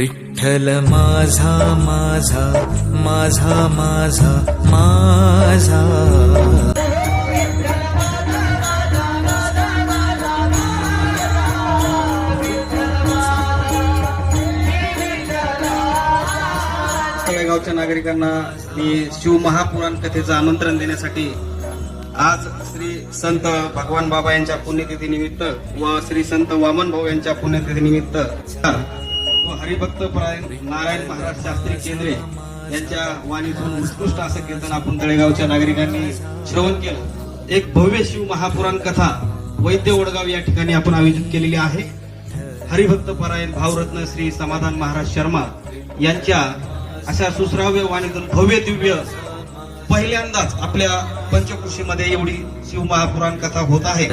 विठ्ठल माझा माझा माझा माझा माझा. गावच्या नागरिकांना मी शिव महापुराण कथेचं आमंत्रण देण्यासाठी आज श्री संत भगवान बाबा यांच्या पुण्यतिथी निमित्त व श्री संत वामन भाऊ यांच्या पुण्यतिथी निमित्त हरिभक्त नारायण महाराज शास्त्री केंद्रे यांच्या वाणीतून उत्कृष्ट असं कीर्तन आपण तळेगावच्या नागरिकांनी श्रवण केलं. एक भव्य शिव महापुराण कथा वैद्य ओडगाव या ठिकाणी आपण आयोजित केलेली आहे. हरिभक्त परायण भावरत्न श्री समाधान महाराज शर्मा यांच्या अशा सुश्राव्य वाणीतून भव्य दिव्य पहिल्यांदाच आपल्या पंचकृषीमध्ये एवढी शिव महापुराण कथा होत आहे.